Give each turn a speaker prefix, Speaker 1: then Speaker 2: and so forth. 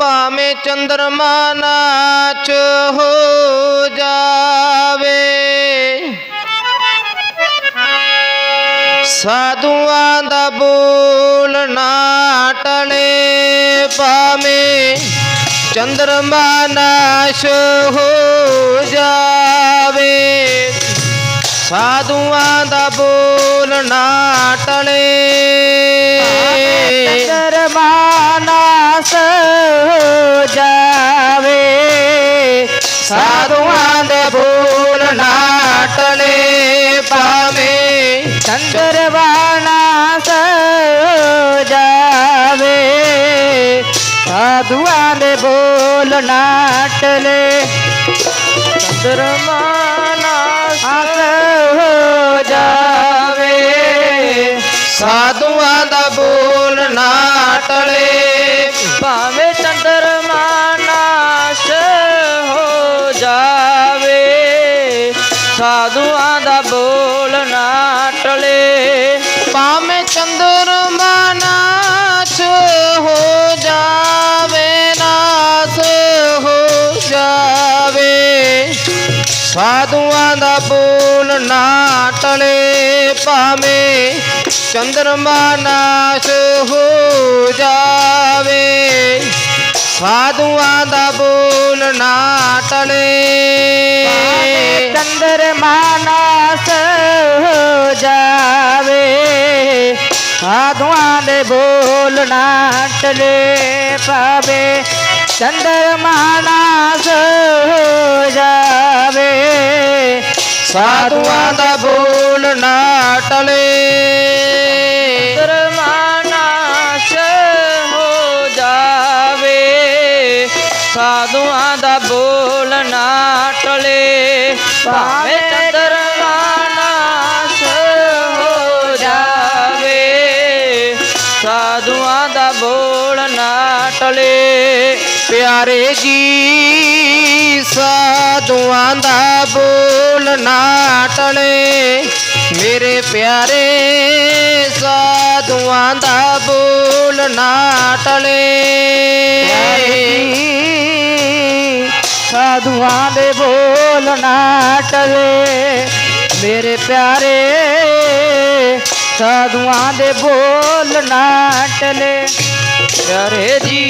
Speaker 1: ਭਾਵੇਂ ਚੰਦਰਮਾ ਨਾਚ ਹੋ ਜਾਵੇ। ਸਾਧੂਆਂ ਦਾ ਬੋਲਣਾ ਟਲੇ, ਭਾਵੇਂ ਚੰਦਰਮਾ ਨਾਸ਼ ਹੋ ਜਾਵੇ। ਸਾਧੂਆਂ ਦਾ ਬੋਲਣਾ ਟਲੇ पास जावे। साधुआं दे
Speaker 2: फूल नाटने पावे। चंद्रवाना स जावे साधुआं दे फूल नाटने।
Speaker 1: चंद्रमाना स हो जावे
Speaker 2: साधुआं दा भूल नाटने। ਸਾਧੂਆਂ ਦਾ ਬੋਲ ਨਾਟਲੇ
Speaker 1: ਭਾਵੇਂ ਚੰਦਰਮਾ ਨਾਚ ਹੋ ਜਾਵੇ, ਨਾਸ ਹੋ ਜਾਵੇ। ਸਾਧੂਆਂ ਦਾ ਬੋਲ ਨਾ ਟਲੇ, ਭਾਵੇਂ ਚੰਦਰਮਾ ਨਾਸ਼ ਹੋ ਜਾਵੇ। ਸਾਧੂਆਂ ਦਾ ਬੋਲ ਨਾ ਟਲੇ।
Speaker 2: ਚੰਦਰਮਾਨਾਸ ਹੋ ਜਾਵੇ ਸਾਧੂਆਂ ਦੇ ਬੋਲ ਨਾਟਲੇ ਪਾਵੇ ਚੰਦਰਮਾਨਾਸ ਹੋ ਜਾਵੇ
Speaker 1: ਸਾਧੂਆਂ ਦਾ ਬੋਲ ਨਾ ਟਲੇ
Speaker 2: ਚੰਦਰਮਾਨਾਸ ਹੋ ਜਾਵੇ ਸਾਧੂਆਂ ਦਾ ਬੋਲ ਨਾਟਲੇ ਭਾਵੇਂ ਚੰਦਰਮਾਨਾਸ ਹੋ ਜਾਵੇ, ਸਾਧੂਆਂ ਦਾ ਬੋਲ ਨਾਟਲੇ
Speaker 1: ਪਿਆਰੇ ਜੀ, ਸਾਧੂਆਂ ਦਾ ਬੋਲ ਨਾ ਟਲੇ। ਮੇਰੇ ਪਿਆਰੇ, ਸਾਧੂਆਂ ਦਾ ਬੋਲ ਨਾ ਟਲੇ।
Speaker 2: साधुआ दे बोल नाटवे मेरे प्यारे साधुआ दे बोल नाटले प्यारे जी